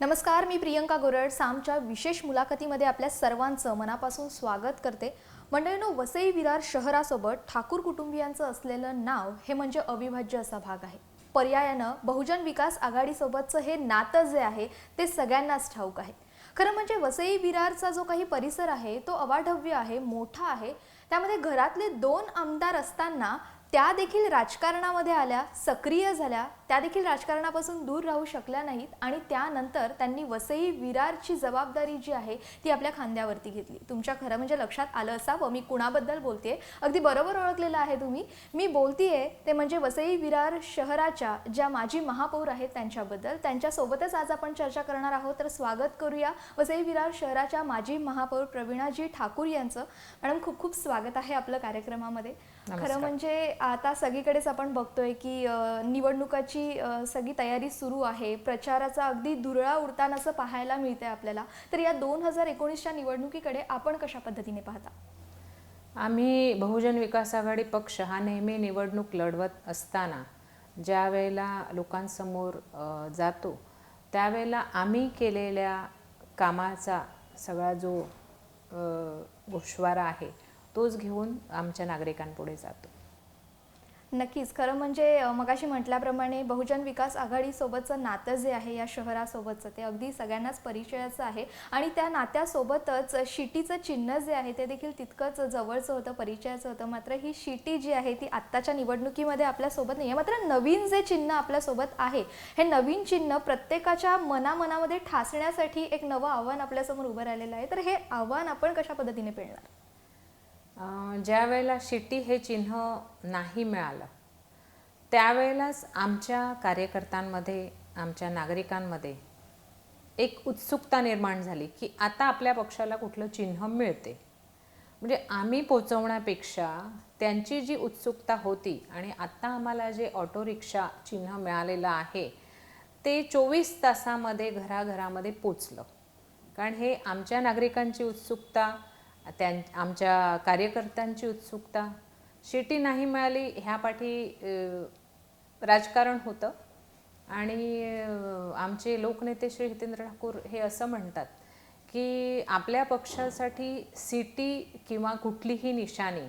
नमस्कार मी प्रियंका गोरड. सामच्या विशेष मुलाखतीमध्ये आपल्या सर्वांचं मनापासून स्वागत करते. मंडळीनो वसई विरार शहरासोबत ठाकूर कुटुंबियांचं असलेलं नाव हे म्हणजे अविभाज्य असा भाग आहे. पर्यायानं बहुजन विकास आघाडीसोबतचं हे नातं जे आहे ते सगळ्यांनाच ठाऊक आहे. खरं म्हणजे वसई विरारचा जो काही परिसर आहे तो अवाढव्य आहे मोठा आहे. त्यामध्ये घरातले दोन आमदार असताना त्या देखील राजकारणामध्ये आल्या सक्रिय झाल्या त्या देखील राजकारणापासून दूर राहू शकल्या नाहीत आणि त्यानंतर त्यांनी वसई विरारची जबाबदारी जी आहे ती आपल्या खांद्यावरती घेतली. तुमच्या खरं म्हणजे लक्षात आलं असावं मी कुणाबद्दल बोलतेय? अगदी बरोबर ओळखलेलं आहे तुम्ही. मी बोलतीये ते म्हणजे वसई विरार शहराच्या ज्या माजी महापौर आहेत त्यांच्याबद्दल. त्यांच्यासोबतच आज आपण चर्चा करणार आहोत. तर स्वागत करूया वसई विरार शहराच्या माजी महापौर प्रवीणाजी ठाकूर यांचं. मॅडम खूप खूप स्वागत आहे आपलं कार्यक्रमामध्ये. खरं म्हणजे आता सगळीकडेच आपण बघतोय की निवडणुकाची सगळी तयारी सुरू आहे. प्रचाराचा अगदी धुरळा उडताना असं पाहायला मिळतंय आपल्याला. तर या दोन हजार एकोणीसच्या निवडणुकीकडे आपण कशा पद्धतीने पाहता? आम्ही बहुजन विकास आघाडी पक्ष हा नेहमी निवडणूक लढवत असताना ज्या वेळेला लोकांसमोर जातो त्यावेळेला आम्ही केलेल्या कामाचा सगळा जो गोषवारा आहे तोच घेऊन आमच्या नागरिकांपुढे जातो. नक्कीच. खरं म्हणजे मगाशी म्हटल्याप्रमाणे बहुजन विकास आघाडीसोबतचं नातं जे आहे या शहरासोबतचं ते अगदी सगळ्यांनाच परिचयाचं आहे. आणि त्या नात्यासोबतच शिटीचं चिन्ह जे आहे ते देखील तितकंच जवळचं होतं परिचयाचं होतं. मात्र ही शिटी जी आहे ती आत्ताच्या निवडणुकीमध्ये आपल्यासोबत नाही. आहे मात्र नवीन जे चिन्ह आपल्यासोबत आहे हे नवीन चिन्ह प्रत्येकाच्या मनामनामध्ये ठासण्यासाठी एक नवं आव्हान आपल्यासमोर उभं राहिलेलं आहे. तर हे आव्हान आपण कशा पद्धतीने पेळणार ज्या वेळेला शिट्टी हे चिन्ह नाही मिळालं त्यावेळेलाच आमच्या कार्यकर्त्यांमध्ये आमच्या नागरिकांमध्ये एक उत्सुकता निर्माण झाली की आता आपल्या पक्षाला कुठलं चिन्ह मिळते. म्हणजे आम्ही पोचवण्यापेक्षा त्यांची जी उत्सुकता होती आणि आत्ता आम्हाला जे ऑटो रिक्षा चिन्ह मिळालेलं आहे ते चोवीस तासामध्ये घराघरामध्ये पोचलं. कारण हे आमच्या नागरिकांची उत्सुकता त्यां आमच्या कार्यकर्त्यांची उत्सुकता. शिटी नाही मिळाली ह्यापाठी राजकारण होतं. आणि आमचे लोकनेते श्री हितेंद्र ठाकूर हे असं म्हणतात की आपल्या पक्षासाठी सिटी किंवा कुठलीही निशाणी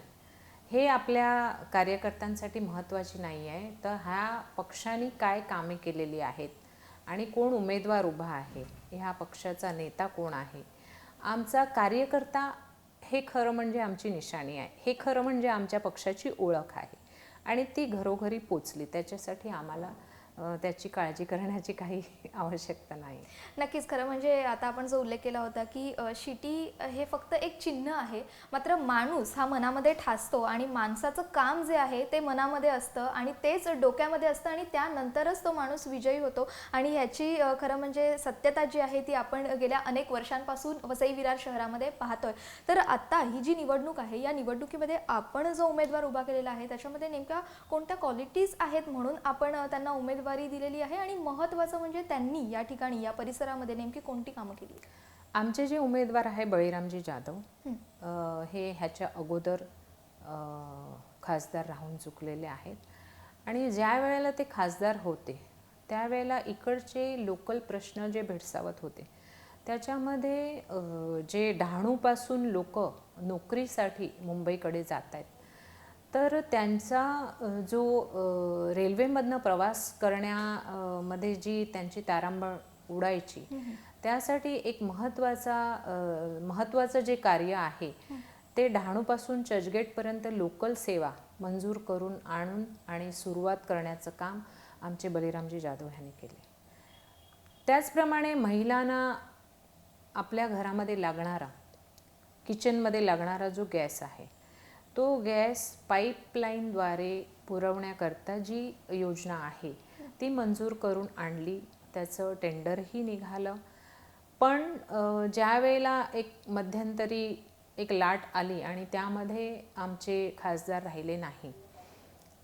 हे आपल्या कार्यकर्त्यांसाठी महत्त्वाची नाही आहे. तर ह्या पक्षाने काय कामे केलेली आहेत आणि कोण उमेदवार उभा आहे? ह्या पक्षाचा नेता कोण आहे? आमचा कार्यकर्ता हे खरं म्हणजे आमची निशाणी आहे. हे खरं म्हणजे आमच्या पक्षाची ओळख आहे. आणि ती घरोघरी पोचली. त्याच्यासाठी आम्हाला त्याची काळजी करण्याची काही आवश्यकता नाही. नक्कीच खरं म्हणजे आता आपण जो उल्लेख केला होता की शिटी हे फक्त एक चिन्ह आहे मात्र माणूस हा मनामध्ये ठासतो आणि माणसाचं काम जे आहे ते मनामध्ये असतं आणि तेच डोक्यामध्ये असतं आणि त्यानंतरच तो माणूस विजयी होतो. आणि ह्याची खरं म्हणजे सत्यता जी आहे ती आपण गेल्या अनेक वर्षांपासून वसई विरार शहरामध्ये पाहतोय. तर आता ही जी निवडणूक आहे या निवडणुकीमध्ये आपण जो उमेदवार उभा केलेला आहे त्याच्यामध्ये नेमक्या कोणत्या क्वालिटीज आहेत म्हणून आपण त्यांना उमेदवार दिलेली आहे आणि महत्त्वाचं म्हणजे त्यांनी या ठिकाणी या परिसरामध्ये नेमकी कोणती कामं केली आमचे जे उमेदवार आहे बळीरामजी जाधव हं. ह्याच्या अगोदर खासदार राहून चुकलेले आहेत आणि ज्या वेळेला ते खासदार होते त्यावेळेला इकडचे लोकल प्रश्न जे भेडसावत होते त्याच्यामध्ये जे डहाणूपासून लोक नोकरीसाठी मुंबईकडे जात आहेत तर त्यांचा जो रेल्वेमधनं प्रवास करण्या मध्ये जी त्यांची तारांबळ उडायची त्यासाठी एक महत्त्वाचा महत्त्वाचं जे कार्य आहे ते डहाणूपासून चर्चगेटपर्यंत लोकल सेवा मंजूर करून आणून आणि सुरुवात करण्याचं काम आमचे बलिरामजी जाधव यांनी केले. त्याचप्रमाणे महिलांना आपल्या घरामध्ये लागणारा किचनमध्ये लागणारा जो गॅस आहे तो गॅस पाईपलाईनद्वारे पुरवण्याकरता जी योजना आहे ती मंजूर करून आणली. त्याचं टेंडरही निघालं. पण ज्या वेळेला एक मध्यंतरी एक लाट आली आणि त्यामध्ये आमचे खासदार राहिले नाही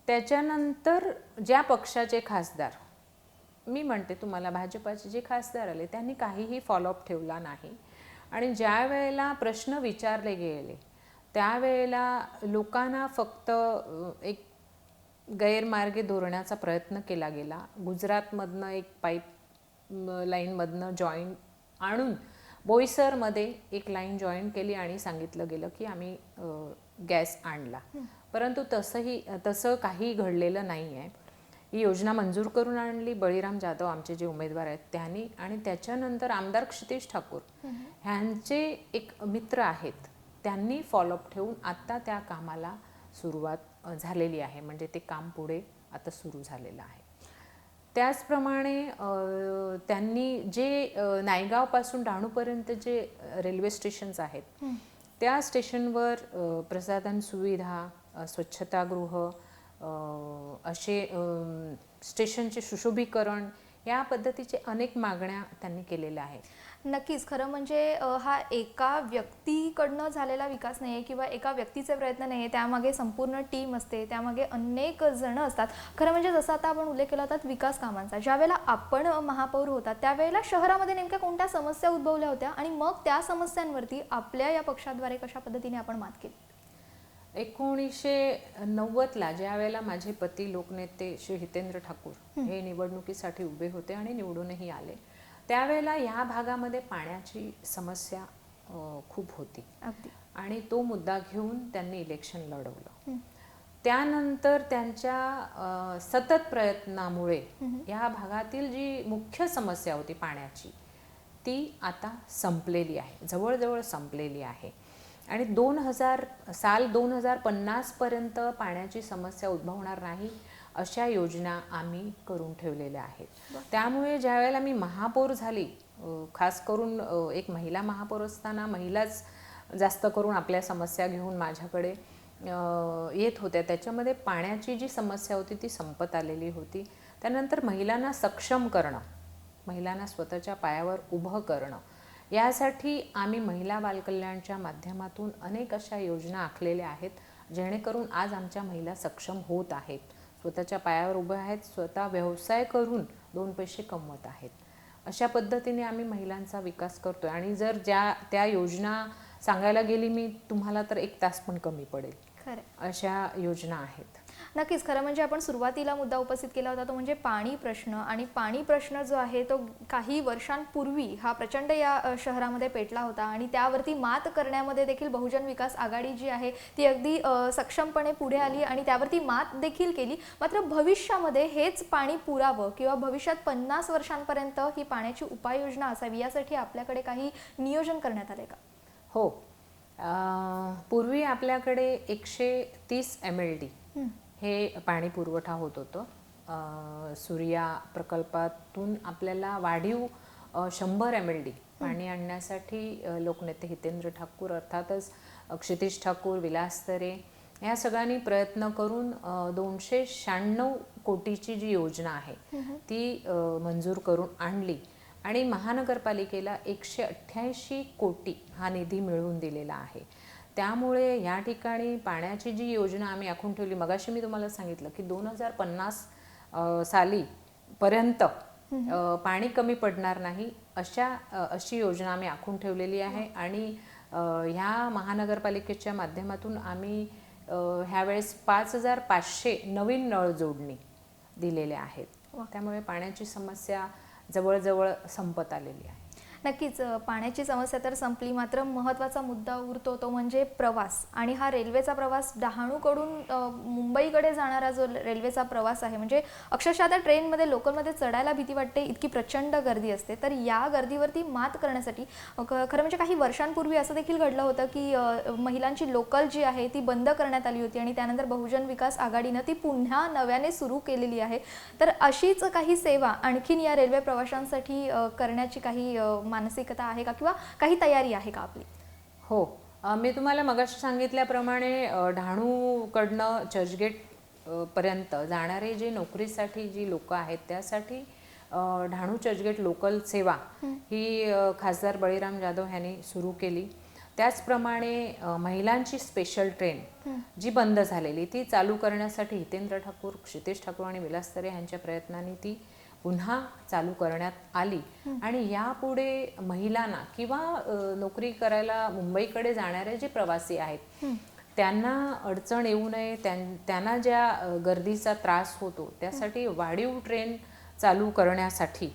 त्याच्यानंतर ज्या पक्षाचे खासदार मी म्हणते तुम्हाला भाजपाचे जे खासदार आले त्यांनी काहीही फॉलोअप ठेवला नाही. आणि ज्या वेळेला प्रश्न विचारले गेले त्यावेळेला लोकांना फक्त एक गैरमार्गे धोरण्याचा प्रयत्न केला गेला. गुजरातमधनं एक पाईप लाईनमधनं जॉईन आणून बोईसरमध्ये एक लाईन जॉईन केली आणि सांगितलं गेलं की आम्ही गॅस आणला. परंतु तसंही तसं काही घडलेलं नाही आहे ही योजना मंजूर करून आणली. बळीराम जाधव आमचे जे उमेदवार आहेत त्यांनी आणि त्याच्यानंतर आमदार क्षितेश ठाकूर ह्यांचे एक मित्र आहेत. त्यांनी फॉलोअप ठेवून आत्ता त्या कामाला सुरुवात झालेली आहे. म्हणजे ते काम पुढे आता सुरू झालेलं आहे. त्याचप्रमाणे त्यांनी जे नायगावपासून डहाणूपर्यंत जे रेल्वे स्टेशन्स आहेत त्या स्टेशनवर प्रसाधन सुविधा स्वच्छतागृह असे स्टेशनचे सुशोभीकरण या पद्धतीचे अनेक मागण्या त्यांनी केलेल्या आहेत. नक्कीच. खरं म्हणजे हा एका व्यक्तीकडनं झालेला विकास नाही आहे किंवा एका व्यक्तीचे प्रयत्न नाही आहे त्यामागे संपूर्ण टीम असते त्यामागे अनेक जण असतात. खरं म्हणजे जसं आता आपण उल्लेख केला होता विकास कामांचा. ज्यावेळेला आपण महापौर होता त्यावेळेला शहरामध्ये नेमक्या कोणत्या समस्या उद्भवल्या होत्या आणि मग त्या समस्यांवरती आपल्या या पक्षाद्वारे कशा पद्धतीने आपण मात केली? एकोणीसशे नव्वदला ज्या वेळेला माझे पती लोकनेते श्री हितेंद्र ठाकूर हे निवडणुकीसाठी उभे होते आणि निवडूनही आले त्यावेळेला ह्या भागामध्ये पाण्याची समस्या खूप होती. आणि तो मुद्दा घेऊन त्यांनी इलेक्शन लढवलं. त्यानंतर त्यांच्या सतत प्रयत्नामुळे या भागातील जी मुख्य समस्या होती पाण्याची ती आता संपलेली आहे. जवळजवळ संपलेली आहे. आणि दोन हजार साल दोन हजार पन्नासपर्यंत पाण्याची समस्या उद्भवणार नाही अशा योजना आम्ही करून ठेवलेल्या आहेत. त्यामुळे ज्या वेळेला मी महापौर झाली खास करून एक महिला महापौर असताना महिलाच जास्त करून आपल्या समस्या घेऊन माझ्याकडे येत होत्या. त्याच्यामध्ये पाण्याची जी समस्या होती ती संपत आलेली होती. त्यानंतर महिलांना सक्षम करणं महिलांना स्वतःच्या पायावर उभं करणं यासाठी आम्ही महिला बालकल्याणच्या माध्यमातून अनेक अशा योजना आखलेल्या आहेत जेणेकरून आज आमच्या महिला सक्षम होत आहेत. स्वतःच्या पायावर उभ्या आहेत स्वतः व्यवसाय करून दोन पैसे कमवत आहेत. अशा पद्धतीने आम्ही महिलांचा विकास करतोय. आणि जर ज्या त्या योजना सांगायला गेली मी तुम्हाला तर एक तास पण कमी पडेल. खरं. अशा योजना आहेत. नक्कीच खरं म्हणजे आपण सुरुवातीला मुद्दा उपस्थित केला होता तो म्हणजे पाणी प्रश्न. आणि पाणी प्रश्न जो आहे तो काही वर्षांपूर्वी हा प्रचंड या शहरामध्ये पेटला होता. आणि त्यावरती मात करण्यामध्ये देखील बहुजन विकास आघाडी जी आहे ती अगदी सक्षमपणे पुढे आली आणि त्यावरती मात देखील केली. मात्र भविष्यामध्ये हेच पाणी पुरावं किंवा भविष्यात पन्नास वर्षांपर्यंत ही पाण्याची उपाययोजना असावी यासाठी आपल्याकडे काही नियोजन करण्यात आले का? हो. पूर्वी आपल्याकडे एकशे तीस एम एल डी हे पाणी पुरवठा होत होतं. सूर्या प्रकल्पातून आपल्याला वाढीव शंभर एम एल डी पाणी आणण्यासाठी लोकनेते हितेंद्र ठाकूर अर्थातच क्षितिश ठाकूर विलास तरे या सगळ्यांनी प्रयत्न करून दोनशे शहाण्णव कोटीची जी योजना आहे ती मंजूर करून आणली. आणि महानगरपालिकेला एकशे अठ्ठ्याऐंशी कोटी हा निधी मिळवून दिलेला आहे. त्यामुळे या ठिकाणी पाण्याची जी योजना आम्ही आखून ठेवली मगाशी मी तुम्हाला सांगितलं की दोन हजार पन्नास साली पर्यंत पाणी कमी पडणार नाही अशा अशी योजना आम्ही आखून ठेवलेली आहे. आणि ह्या महानगरपालिकेच्या माध्यमातून आम्ही ह्यावेळेस पाच हजार पाचशे नवीन नळ जोडणी दिलेल्या आहेत. त्यामुळे पाण्याची समस्या जवळजवळ संपत आलेली आहे. नक्कीच पाण्याची समस्या तर संपली. मात्र महत्त्वाचा मुद्दा उरतो तो म्हणजे प्रवास. आणि हा रेल्वेचा प्रवास डहाणूकडून मुंबईकडे जाणारा जो रेल्वेचा प्रवास आहे म्हणजे अक्षरशः आता ट्रेनमध्ये लोकलमध्ये चढायला भीती वाटते इतकी प्रचंड गर्दी असते. तर या गर्दीवरती मात करण्यासाठी ख- खरं म्हणजे काही वर्षांपूर्वी असं देखील घडलं होतं की महिलांची लोकल जी आहे ती बंद करण्यात आली होती आणि त्यानंतर बहुजन विकास आघाडीनं ती पुन्हा नव्याने सुरू केलेली आहे. तर अशीच काही सेवा आणखीन या रेल्वे प्रवाशांसाठी करण्याची काही मानसिकता आहे का किंवा काही तयारी आहे का आपली? हो. मी तुम्हाला मगाशी सांगितल्याप्रमाणे डहाणूकडनं चर्चगेट पर्यंत जाणारे जे नोकरीसाठी जी लोक आहेत त्यासाठी डहाणू चर्चगेट लोकल सेवा ही. खासदार बळीराम जाधव यांनी सुरू केली. त्याचप्रमाणे महिलांची स्पेशल ट्रेन जी बंद झालेली ती चालू करण्यासाठी हितेंद्र ठाकूर क्षितेश ठाकूर आणि विलास तरे यांच्या प्रयत्नांनी ती पुन्हा चालू करण्यात आली. आणि यापुढे महिलांना किंवा नोकरी करायला मुंबईकडे जाणारे जे प्रवासी आहेत त्यांना अडचण येऊ नये त्यां- त्यांना ज्या गर्दीचा त्रास होतो त्यासाठी वाढीव ट्रेन चालू करण्यासाठी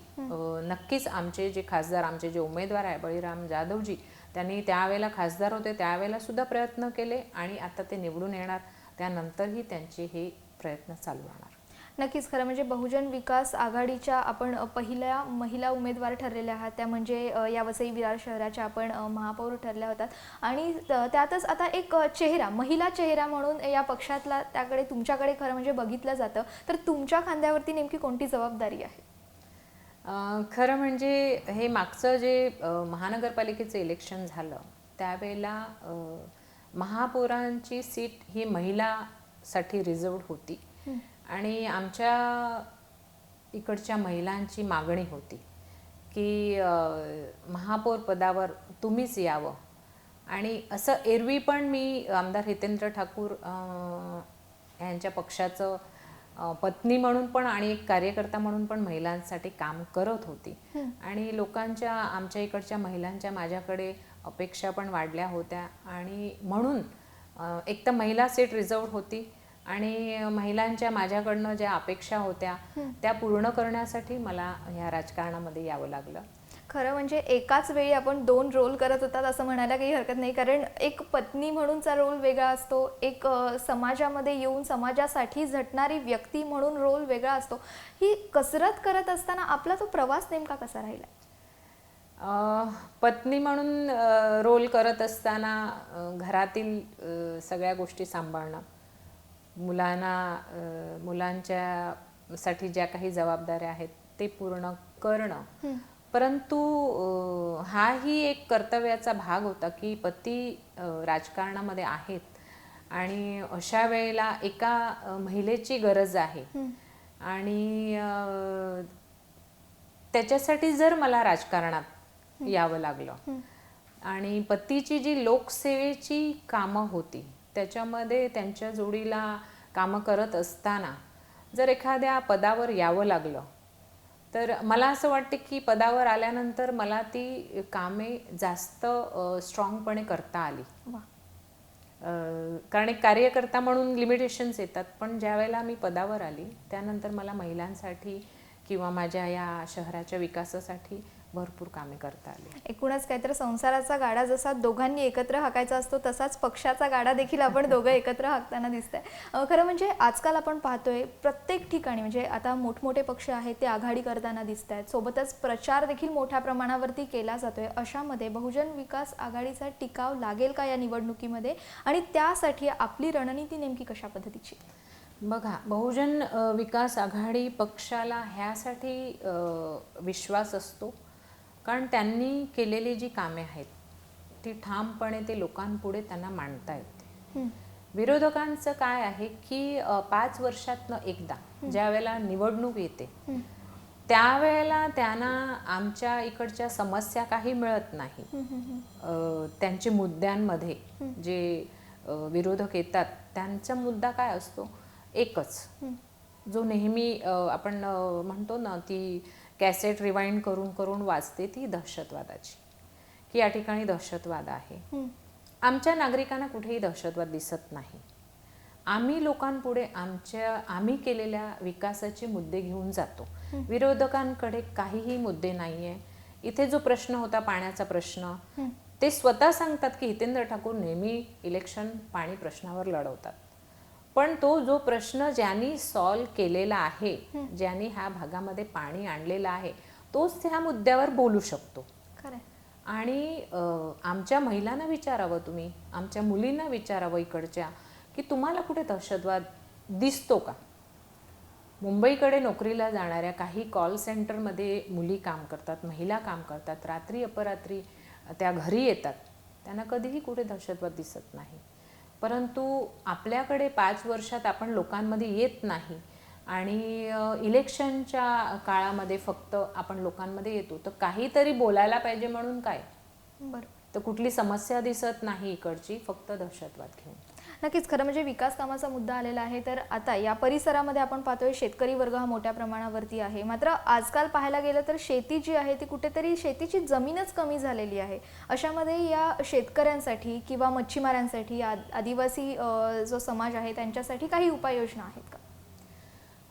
नक्कीच आमचे जे खासदार आमचे जे उमेदवार आहे बळीराम जाधवजी त्यांनी त्यावेळेला खासदार होते त्यावेळेला सुद्धा प्रयत्न केले आणि आता ते निवडून येणार त्यानंतरही त्यांचे हे प्रयत्न चालू राहणार. नक्कीच खरं म्हणजे बहुजन विकास आघाडीच्या आपण पहिल्या महिला उमेदवार ठरलेल्या आहात. त्या म्हणजे या वसई विरार शहराच्या आपण महापौर ठरल्या होतात. आणि त्यातच आता एक चेहरा महिला चेहरा म्हणून या पक्षातला त्याकडे तुमच्याकडे खरं म्हणजे बघितलं जातं. तर तुमच्या खांद्यावरती नेमकी कोणती जबाबदारी आहे? खरं म्हणजे हे मागचं जे महानगरपालिकेचं इलेक्शन झालं त्यावेळेला महापौरांची सीट ही महिलासाठी रिझर्व्ड होती. आणि आमच्या इकडच्या महिलांची मागणी होती की महापौर पदावर तुम्हीच यावं. आणि असं एरवी पण मी आमदार हितेंद्र ठाकूर यांच्या पक्षाचं पत्नी म्हणून पण आणि एक कार्यकर्ता म्हणून पण महिलांसाठी काम करत होती. आणि लोकांच्या आमच्या इकडच्या महिलांच्या माझ्याकडे अपेक्षा पण वाढल्या होत्या. आणि म्हणून एक तर महिला सीट रिझर्व होती. आणि महिलांच्या माझ्याकडनं ज्या अपेक्षा होत्या त्या पूर्ण करण्यासाठी मला ह्या राजकारणामध्ये यावं लागलं. खरं म्हणजे एकाच वेळी आपण दोन रोल करत होतात असं म्हणायला काही हरकत नाही. कारण एक पत्नी म्हणूनचा रोल वेगळा असतो एक समाजामध्ये येऊन समाजासाठी झटणारी व्यक्ती म्हणून रोल वेगळा असतो. ही कसरत करत असताना आपला तो प्रवास नेमका कसा राहिला? पत्नी म्हणून रोल करत असताना घरातील सगळ्या गोष्टी सांभाळणं. मुलांना मुलांच्या साठी ज्या काही जबाबदाऱ्या आहेत ते पूर्ण करणं. परंतु हाही एक कर्तव्याचा भाग होता की पती राजकारणामध्ये आहेत. आणि अशा वेळेला एका महिलेची गरज आहे. आणि त्याच्यासाठी जर मला राजकारणात यावं लागलं आणि पतीची जी लोकसेवेची कामं होती त्याच्यामध्ये त्यांच्या जोडीला कामं करत असताना जर एखाद्या पदावर यावं लागलं तर मला असं वाटते की पदावर आल्यानंतर मला ती कामे जास्त स्ट्रॉंगपणे करता आली. कारण एक कार्यकर्ता म्हणून लिमिटेशन्स येतात पण ज्या वेळेला मी पदावर आली त्यानंतर मला महिलांसाठी किंवा माझ्या या शहराच्या विकासासाठी भरपूर कामे करता आली. एकूणच काहीतरी संसाराचा गाडा जसा दोघांनी एकत्र हाकायचा असतो तसाच पक्षाचा गाडा देखील आपण दोघं एकत्र हाकताना दिसतंय. अं, खरं म्हणजे आजकाल आपण पाहतोय प्रत्येक ठिकाणी म्हणजे आता मोठमोठे पक्ष आहेत ते आघाडी करताना दिसत आहेत सोबतच प्रचार देखील मोठ्या प्रमाणावरती केला जातोय. अशामध्ये बहुजन विकास आघाडीचा टिकाव लागेल का या निवडणुकीमध्ये? आणि त्यासाठी आपली रणनीती नेमकी कशा पद्धतीची? बघा बहुजन विकास आघाडी पक्षाला ह्यासाठी विश्वास असतो. कारण त्यांनी केलेली जी कामे आहेत ती ठामपणे ते लोकांपुढे त्यांना मांडता येते. विरोधकांचं काय आहे की पाच वर्षातनं एकदा ज्या वेळेला निवडणूक येते त्यावेळेला त्यांना आमच्या इकडच्या समस्या काही मिळत नाही. त्यांचे मुद्द्यांमध्ये जे विरोधक येतात त्यांचा मुद्दा काय असतो? एकच. जो नेहमी आपण म्हणतो ना ती कॅसेट रिवाइंड करून करून वाचते ती दहशतवादाची. की या ठिकाणी दहशतवाद आहे. आमच्या नागरिकांना कुठेही दहशतवाद दिसत नाही. आम्ही लोकांपुढे आमच्या आम्ही केलेल्या विकासाचे मुद्दे घेऊन जातो. विरोधकांकडे काहीही मुद्दे नाहीये. इथे जो प्रश्न होता पाण्याचा प्रश्न ते स्वतः सांगतात की हितेंद्र ठाकूर नेहमी इलेक्शन पाणी प्रश्नावर लढवतात. पण तो जो प्रश्न ज्यांनी सॉल्व केलेला आहे ज्यांनी ह्या भागामध्ये पाणी आणलेलं आहे तोच त्या मुद्द्यावर बोलू शकतो. खरं आणि आमच्या महिलांना विचारावं तुम्ही आमच्या मुलींना विचारावं इकडच्या की तुम्हाला कुठे दहशतवाद दिसतो का? मुंबईकडे नोकरीला जाणाऱ्या काही कॉल सेंटरमध्ये मुली काम करतात महिला काम करतात रात्री अपरात्री त्या घरी येतात. त्यांना कधीही कुठे दहशतवाद दिसत नाही. परंतु आपल्याकडे पाच वर्षात आपण लोकांमध्ये येत नाही. आणि इलेक्शनच्या काळामध्ये फक्त आपण लोकांमध्ये येतो. तर काहीतरी बोलायला पाहिजे म्हणून काय? बरोबर. तर कुठली समस्या दिसत नाही इकडची फक्त दहशतवाद घेऊन. नक्कीच खरं म्हणजे विकास कामाचा मुद्दा आलेला आहे. तर आता या परिसरामध्ये आपण पाहतोय शेतकरी वर्ग हा मोठ्या प्रमाणावरती आहे. मात्र आजकाल पाहायला गेलं तर शेती जी आहे ती कुठेतरी शेतीची जमीनच कमी झालेली आहे. अशामध्ये या शेतकऱ्यांसाठी किंवा मच्छीमारांसाठी आद- आदिवासी जो समाज आहे त्यांच्यासाठी काही उपाययोजना आहेत का?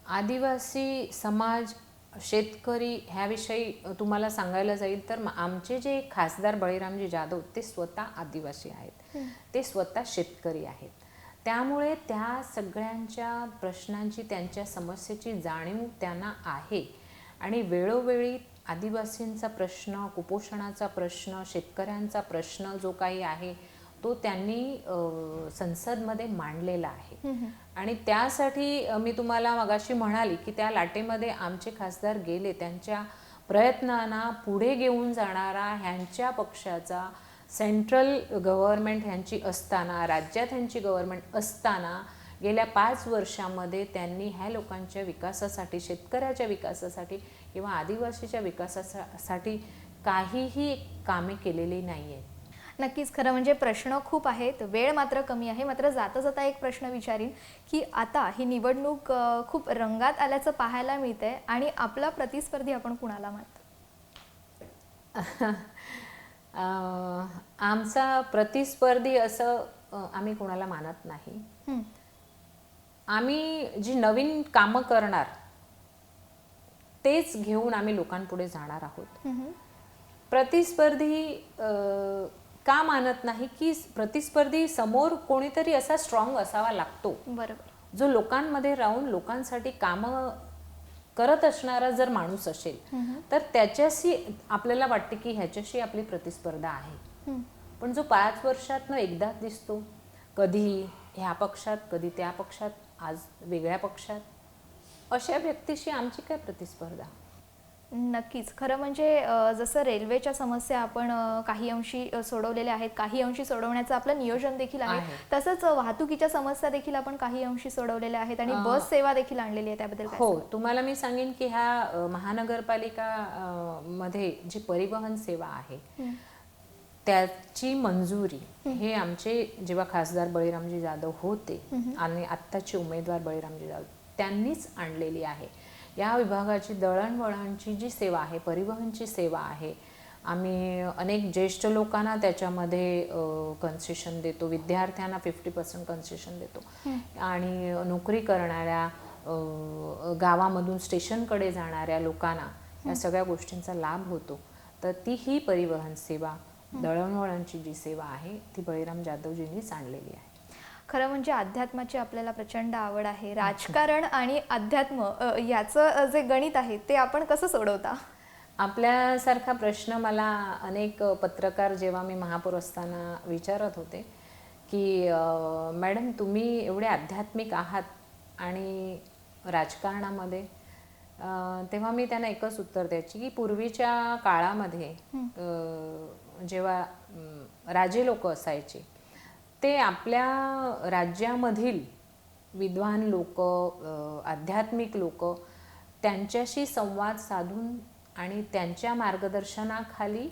आदिवासी समाज शेतकरी ह्याविषयी तुम्हाला सांगायला जाईल तर आमचे जे खासदार बळीरामजी जाधव ते स्वतः आदिवासी आहेत. ते स्वतः शेतकरी आहेत. त्यामुळे त्या सगळ्यांच्या प्रश्नांची त्यांच्या समस्येची जाणीव त्यांना आहे. आणि वेळोवेळी आदिवासींचा प्रश्न कुपोषणाचा प्रश्न शेतकऱ्यांचा प्रश्न जो काही आहे तो त्यांनी संसदमध्ये मांडलेला आहे. आणि त्यासाठी मी तुम्हाला मगाशी म्हणाली की त्या लाटेमध्ये आमचे खासदार गेले. त्यांच्या प्रयत्नांना पुढे घेऊन जाणारा ह्यांच्या पक्षाचा सेंट्रल गव्हर्नमेंट ह्यांची असताना राज्यात ह्यांची गव्हर्नमेंट असताना गेल्या पाच वर्षामध्ये त्यांनी ह्या लोकांच्या विकासासाठी शेतकऱ्याच्या विकासासाठी किंवा आदिवासीच्या विकासासाठी काहीही कामे केलेली नाही आहेत नक्कीच खरं म्हणजे प्रश्न खूप आहेत. वेळ मात्र कमी आहे. मात्र जाता जाता एक प्रश्न विचारीन की आता ही निवडणूक खूप रंगात आल्याचं पाहायला मिळतंय आणि आपला प्रतिस्पर्धी आपण कुणाला मानतो? आमचा प्रतिस्पर्धी असं आम्ही कोणाला मानत नाही. आम्ही जी नवीन कामं करणार तेच घेऊन आम्ही लोकांपुढे जाणार आहोत. प्रतिस्पर्धी का मानत नाही की प्रतिस्पर्धी समोर कोणीतरी असा स्ट्रॉंग असावा लागतो बरोबर जो लोकांमध्ये राहून लोकांसाठी कामं करत असणारा जर माणूस असेल तर त्याच्याशी आपल्याला वाटते की ह्याच्याशी आपली प्रतिस्पर्धा आहे. पण जो पाच वर्षातनं एकदाच दिसतो कधी ह्या पक्षात कधी त्या पक्षात आज वेगळ्या पक्षात अशा व्यक्तीशी आमची काय प्रतिस्पर्धा? नक्कीच. खरं म्हणजे जसं रेल्वेच्या समस्या आपण काही अंशी सोडवलेल्या आहेत काही अंशी सोडवण्याचं आपलं नियोजन देखील आहे. तसंच वाहतुकीच्या समस्या देखील आपण काही अंशी सोडवलेल्या आहेत आणि बस सेवा देखील आणलेली आहे त्याबद्दल हो. तुम्हाला मी सांगेन की ह्या महानगरपालिका मध्ये जी परिवहन सेवा आहे त्याची मंजुरी हे. आमचे जेव्हा खासदार बळीरामजी जाधव होते आणि आत्ताचे उमेदवार बळीरामजी जाधव त्यांनीच आणलेली आहे. या विभागाची दळणवळणची जी सेवा आहे परिवहनची सेवा आहे आम्ही अनेक ज्येष्ठ लोकांना त्याच्यामध्ये कन्सेशन देतो विद्यार्थ्यांना फिफ्टी पर्सेंट कन्सेशन देतो. आणि नोकरी करणाऱ्या गावामधून स्टेशनकडे जाणाऱ्या लोकांना या सगळ्या गोष्टींचा लाभ होतो. तर ती ही परिवहन सेवा दळणवळणची जी सेवा आहे ती बळीराम जाधवजींनीच आणलेली आहे. खरं म्हणजे अध्यात्माची आपल्याला प्रचंड आवड आहे. राजकारण आणि अध्यात्म याचं जे गणित आहे ते आपण कसं सोडवता? आपल्यासारखा प्रश्न मला अनेक पत्रकार जेव्हा मी महापौर असताना विचारत होते की मॅडम तुम्ही एवढे आध्यात्मिक आहात आणि राजकारणामध्ये? तेव्हा मी त्यांना एकच उत्तर द्यायची की पूर्वीच्या काळामध्ये जेव्हा राजे लोक असायचे ते आपल्या राज्यामधील विद्वान लोक आध्यात्मिक लोक त्यांच्याशी संवाद साधून आणि त्यांच्या मार्गदर्शनाखाली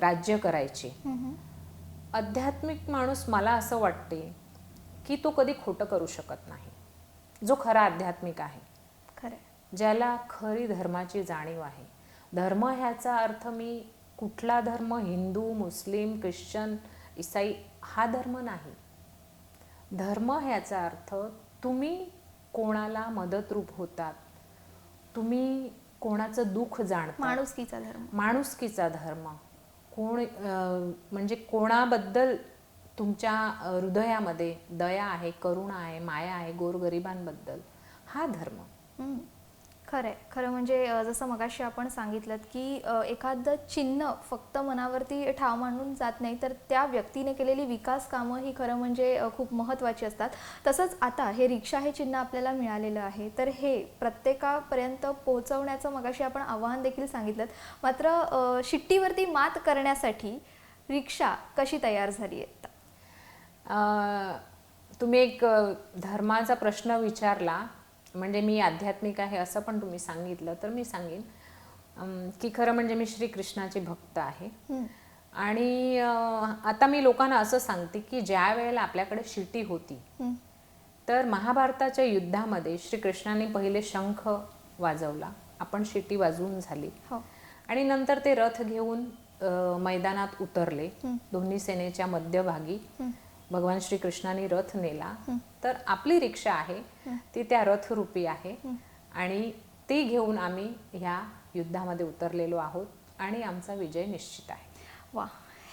राज्य करायचे. आध्यात्मिक माणूस मला असं वाटते की तो कधी खोटं करू शकत नाही. जो खरा आध्यात्मिक आहे. खरं. ज्याला खरी धर्माची जाणीव आहे. धर्म ह्याचा अर्थ मी कुठला धर्म हिंदू मुस्लिम ख्रिश्चन इसाई हा धर्म नाही. धर्म ह्याचा अर्थ तुम्ही कोणाला मदतरूप होतात. तुम्ही कोणाचं दुःख जाणता. माणुसकीचा धर्म. माणुसकीचा धर्म. कोण म्हणजे कोणाबद्दल तुमच्या हृदयामध्ये दया आहे करुणा आहे माया आहे गोरगरिबांबद्दल हा धर्म. खरंय. खरं आहे खरं म्हणजे जसं मगाशी आपण सांगितलं की एखादं चिन्ह फक्त मनावरती ठाव मांडून जात नाही तर त्या व्यक्तीने केलेली विकास कामं ही खरं म्हणजे खूप महत्त्वाची असतात. तसंच आता हे रिक्षा हे चिन्ह आपल्याला मिळालेलं आहे. तर हे प्रत्येकापर्यंत पोहोचवण्याचं मगाशी आपण आव्हान देखील सांगितलं मात्र शिट्टीवरती मात करण्यासाठी रिक्षा कशी तयार झाली आहे तुम्ही एक धर्माचा प्रश्न विचारला. म्हणजे मी आध्यात्मिक आहे असं पण तुम्ही सांगितलं तर मी सांगेन. की खरं म्हणजे मी श्रीकृष्णाची भक्त आहे. आणि आता मी लोकांना असं सांगते की ज्या वेळेला आपल्याकडे शिटी होती. तर महाभारताच्या युद्धामध्ये श्रीकृष्णाने पहिले शंख वाजवला. आपण शिटी वाजवून झाली. हो. आणि नंतर ते रथ घेऊन मैदानात उतरले. दोन्ही सेनेच्या मध्यभागी. भगवान श्रीकृष्णाने रथ नेला. तर आपली रिक्षा आहे ती त्या रथरूपी आहे. आणि ती घेऊन आम्ही ह्या युद्धामध्ये उतरलेलो आहोत आणि आमचा विजय निश्चित आहे. वा.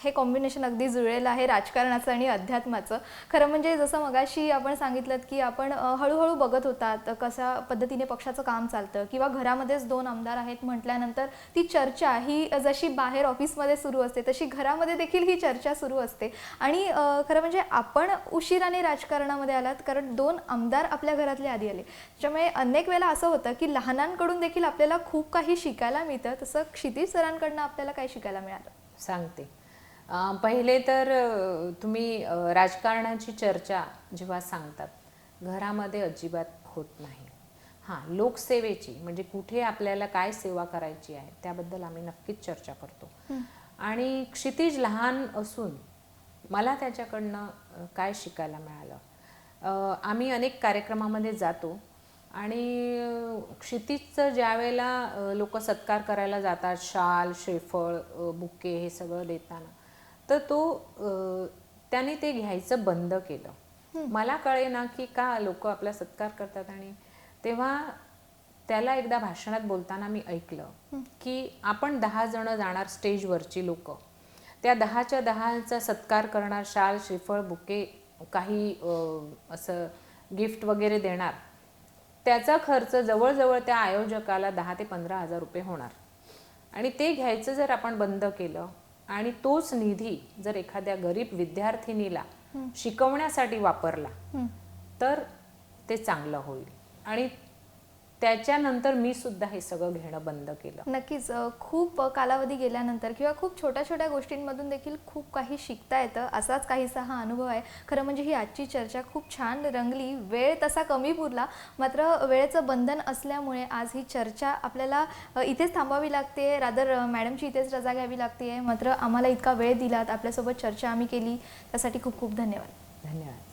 हे कॉम्बिनेशन अगदी जुळलेलं आहे राजकारणाचं आणि अध्यात्माचं. खरं म्हणजे जसं मगाशी आपण सांगितलं की आपण हळूहळू बघत होतात कशा पद्धतीने पक्षाचं काम चालतं किंवा घरामध्येच दोन आमदार आहेत म्हटल्यानंतर ती चर्चा ही जशी बाहेर ऑफिसमध्ये सुरू असते तशी घरामध्ये देखील ही चर्चा सुरू असते. आणि खरं म्हणजे आपण उशिराने राजकारणामध्ये आलात कारण दोन आमदार आपल्या घरातले आधी आले. त्यामुळे अनेक वेळेला असं होतं की लहानांकडून देखील आपल्याला खूप काही शिकायला मिळतं तसं क्षितिज सरांकडनं आपल्याला काय शिकायला मिळालं? सांगते. पहिले तर तुम्ही राजकारणाची चर्चा जेव्हा सांगतात घरामध्ये अजिबात होत नाही. हां लोकसेवेची म्हणजे कुठे आपल्याला काय सेवा करायची आहे त्याबद्दल आम्ही नक्कीच चर्चा करतो. आणि क्षितिज लहान असून मला त्याच्याकडनं काय शिकायला मिळालं? आम्ही अनेक कार्यक्रमामध्ये जातो आणि क्षितिजचं ज्या वेळेला लोक सत्कार करायला जातात शाल श्रीफळ बुके हे सगळं देताना तर तो त्याने ते घ्यायचं बंद केलं. मला कळे ना की का लोक आपला सत्कार करतात आणि तेव्हा त्याला एकदा भाषणात बोलताना मी ऐकलं की आपण दहा जण जाणार स्टेजवरची लोक. त्या दहाच्या दहाचा सत्कार करणार शाल श्रीफळ बुके काही असं गिफ्ट वगैरे देणार. त्याचा खर्च जवळजवळ त्या आयोजकाला दहा ते पंधरा हजार रुपये होणार. आणि ते घ्यायचं जर आपण बंद केलं आणि तोच निधी जर एखाद्या गरीब विद्यार्थिनीला शिकवण्यासाठी वापरला तर ते चांगलं होईल. आणि त्याच्यानंतर मी सुद्धा हे सगळं घेणं बंद केलं. नक्कीच खूप कालावधी गेल्यानंतर किंवा खूप छोट्या छोट्या गोष्टींमधून देखील खूप काही शिकता येतं असाच काहीसा हा अनुभव आहे. खरं म्हणजे ही आजची चर्चा खूप छान रंगली वेळ तसा कमी पुरला मात्र वेळेचं बंधन असल्यामुळे आज ही चर्चा आपल्याला इथेच थांबावी लागते रादर मॅडमची इथेच रजा घ्यावी लागते मात्र आम्हाला इतका वेळ दिलात आपल्यासोबत चर्चा आम्ही केली त्यासाठी खूप खूप धन्यवाद. धन्यवाद.